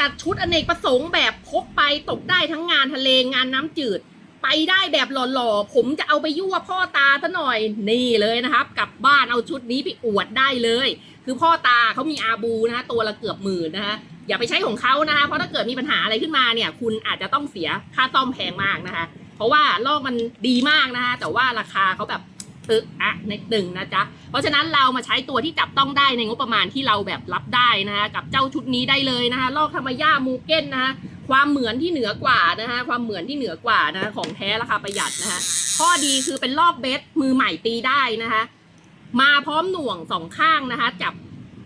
จัดชุดอเนกประสงค์แบบพกไปตกได้ทั้งงานทะเลงานน้ำจืด ไปได้แบบหล่อๆ ผมจะเอาไปยั่วพ่อตาซะหน่อยนี่เลยนะครับ กลับบ้านเอาชุดนี้ไปอวดได้เลย คือพ่อตาเขามีอาบูนะฮะตัวละเกือบหมื่นนะฮะอย่าไปใช้ของเขานะคะเพราะถ้าเกิดมีปัญหาอะไรขึ้นมาเนี่ย คุณอาจจะต้องเสียค่าซ่อมแพงมากนะคะ เพราะว่าลอกมันดีมากนะคะแต่ว่าราคาเขาแบบ ตึกอะในตึงนะจ๊ะ เพราะฉะนั้นเรามาใช้ตัวที่จับต้องได้ในงบประมาณที่เราแบบรับได้นะคะกับเจ้าชุดนี้ได้เลยนะคะลอกธรรมย่ามูเก้นนะคะความเหมือนที่เหนือกว่านะคะความเหมือนที่เหนือกว่านะคะของแท้ราคาประหยัดนะคะข้อดีคือเป็นลอกเบสมือใหม่ตีได้นะคะมาพร้อมหน่วงสองข้างนะคะจับ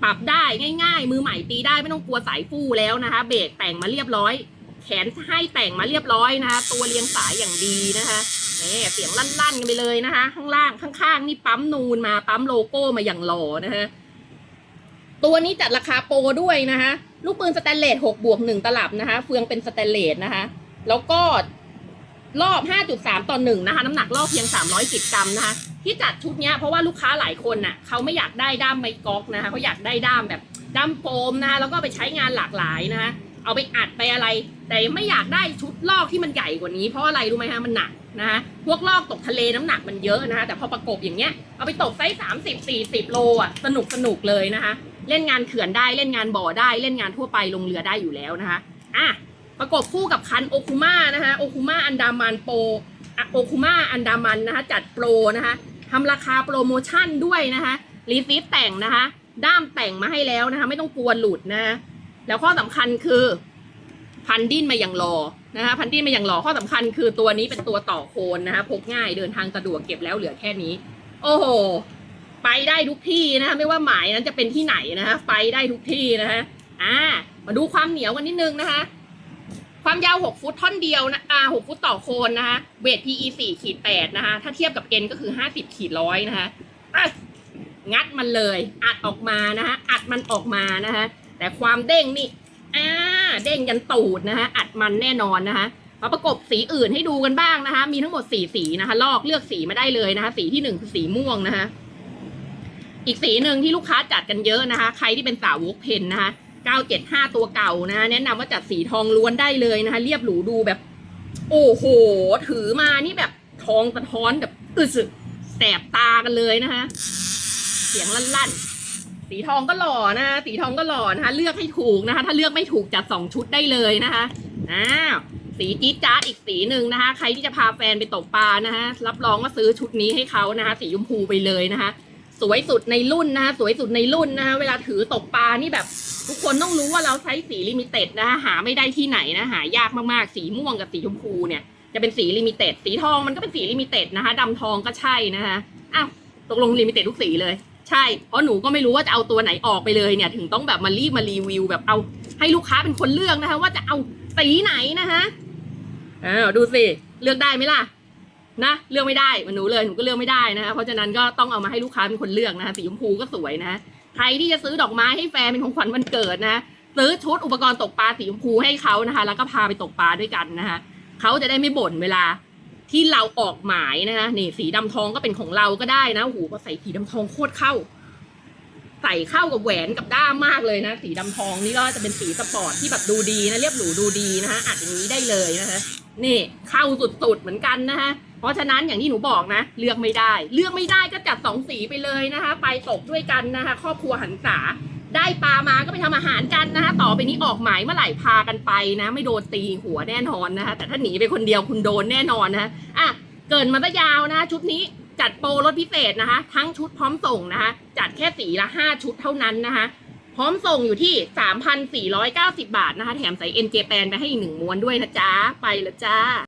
ปรับได้ง่าย ๆ มือใหม่ตีได้ไม่ต้องกลัวสายฟู่แล้วนะคะ เบรกแต่งมาเรียบร้อย แขนให้แต่งมาเรียบร้อยนะคะ ตัวเรียงสายอย่างดีนะคะ นี่เสียงลั่นๆกันไปเลยนะคะ ข้างล่างข้างๆนี่ปั๊มนูนมาปั๊มโลโก้มาอย่างหล่อนะคะตัวนี้จัดราคาโปรด้วยนะคะ ลูกปืนสแตนเลส6บวก1ตลับนะคะ เฟืองเป็นสแตนเลสนะคะ แล้วก็รอบ 5.3 ต่อ1นะคะ น้ำหนักรอบเพียง300กิกรัมนะคะ ที่จัดชุดนี้เพราะว่าลูกค้าหลายคนน่ะเขาไม่อยากได้ด้ามไม้ก๊อกนะคะเขาอยากได้ด้ามแบบด้ามโฟมนะคะแล้วก็ไปใช้งานหลากหลายนะคะ เอาไปอัดไปอะไร แต่ไม่อยากได้ชุดลอกที่มันใหญ่กว่านี้เพราะอะไรรู้ไหมฮะมันหนักนะคะพวกลอกตกทะเลน้ำหนักมันเยอะนะคะแต่พอประกบอย่างเงี้ยเอาไปตกไซส์สามสิบสี่สิบโลอะสนุกสนุกเลยนะคะ เล่นงานเขื่อนได้เล่นงานบ่อได้เล่นงานทั่วไปลงเรือได้อยู่แล้วนะคะอะประกบคู่กับคันโอคุมานะคะโอคุมาอันดามันโปโอคุมาอันดามันนะคะจัดโปรนะคะทำราคาโปรโมชั่นด้วยนะคะรีซีฟแต่งนะคะ ด้ามแต่งมาให้แล้วนะคะ ไม่ต้องกลัวหลุดนะคะ แล้วข้อสำคัญคือ พันดิ้นมาอย่างรอนะคะพันดิ้นมาอย่างรอข้อสำคัญคือตัวนี้เป็นตัวต่อโคนนะคะพกง่ายเดินทางสะดวกเก็บแล้วเหลือแค่นี้ โอ้โหไปได้ทุกที่นะคะไม่ว่าหมายนั้นจะเป็นที่ไหนนะคะไปได้ทุกที่นะคะอ่ามาดูความเหนียวกันนิดนึงนะคะความยาว 6 ฟุตท่อนเดียวนะอ่า6ฟุตต่อโคนนะคะเวท PE 4ขีด8นะคะ ถ้าเทียบกับเกนก็คือ 50ขีดร้อยนะคะงัดมันเลย อัดออกมานะคะอัดมันออกมานะคะ แต่ความเด้งนี่อ่าเด้งยันตูดนะคะอัดมันแน่นอนนะคะมาประกบสีอื่นให้ดูกันบ้างนะคะ มีทั้งหมดสี่สีนะคะ ลอกเลือกสีมาได้เลยนะคะ สีที่หนึ่งคือสีม่วงนะคะ อีกสีหนึ่งที่ลูกค้าจัดกันเยอะนะคะ ใครที่เป็นสาวกเพนนะคะ975 ตัวเก่านะะแนะนำว่าจัดสีทองล้วนได้เลยนะคะ เรียบหรูดูแบบ โอ้โห ถือมานี่แบบทองสะท้อนแบบอึสแสบตากันเลยนะคะ เสียงลั่นๆ สีทองก็หล่อนะคะสีทองก็หล่อนะคะ เลือกให้ถูกนะคะ ถ้าเลือกไม่ถูกจัดสองชุดได้เลยนะคะอ้าวสีจี๊ดจ๊าดอีกสีหนึ่งนะคะ ใครที่จะพาแฟนไปตกปลานะคะรับรองว่าซื้อชุดนี้ให้เขานะคะ สีชมพูไปเลยนะคะ สวยสุดในรุ่นนะคะ สวยสุดในรุ่นนะคะเวลาถือตกปลานี่แบบ ทุกคนต้องรู้ว่าเราใช้สีลิมิเต็ดนะคะหาไม่ได้ที่ไหนนะหายากมากๆ สีม่วงกับสีชมพูเนี่ยจะเป็นสีลิมิเต็ดสีทองมันก็เป็นสีลิมิเต็ดนะคะดำทองก็ใช่นะคะอ้าวตกลงลิมิเต็ดทุกสีเลย ใช่ เพราะหนูก็ไม่รู้ว่าจะเอาตัวไหนออกไปเลยเนี่ย ถึงต้องแบบมารีบมารีวิวแบบเอาให้ลูกค้าเป็นคนเลือกนะคะ ว่าจะเอาสีไหนนะคะอ้าวดูสิเลือกได้ไหมล่ะนะเลือกไม่ได้หมันหนูเลยหนูก็เลือกไม่ได้นะคะเพราะฉะนั้นก็ต้องเอามาให้ลูกค้าเป็นคนเลือกนะคะสีชมพูก็สวยนะใครที่จะซื้อดอกไม้ให้แฟนเป็นของขวัญวันเกิดนะซื้อชุดอุปกรณ์ตกปลาสีชมพูให้เขานะคะ แล้วก็พาไปตกปลาด้วยกันนะคะเขาจะได้ไม่บ่นเวลา ที่เราออกหมายนะคะนี่สีดำทองก็เป็นของเราก็ได้นะโอ้โหพอใส่สีดำทองโคตรเข้า ใส่เข้ากับแหวนกับด้ามมากเลยนะ สีดำทองนี่ก็จะเป็นสีสปอร์ตที่แบบดูดีนะเรียบหรูดูดีนะคะอัดอย่างนี้ได้เลยนะคะนี่เข้าสุดๆเหมือนกันนะคะเพราะฉะนั้นอย่างที่หนูบอกนะ เลือกไม่ได้ เลือกไม่ได้ก็จัดสองสีไปเลยนะคะ ไปตกด้วยกันนะคะ ครอบครัวหันษา ได้ปลามาก็ไปทำอาหารกันนะคะ ต่อไปนี้ออกหมายเมื่อไหร่พากันไปนะ ไม่โดนตีหัวแน่นอนนะคะ แต่ถ้าหนีไปคนเดียวคุณโดนแน่นอนนะคะอะเกินมาซะยาวนะะชุดนี้จัดโปรลดพิเศษนะคะ ทั้งชุดพร้อมส่งนะคะ จัดแค่สีละห้าชุดเท่านั้นนะคะ พร้อมส่งอยู่ที่ 3,490 บาทนะคะ แถมใส่เอ็นเจแปนไปให้อีกหนึ่งม้วนด้วยนะจ๊ะ ไปล้วจ้า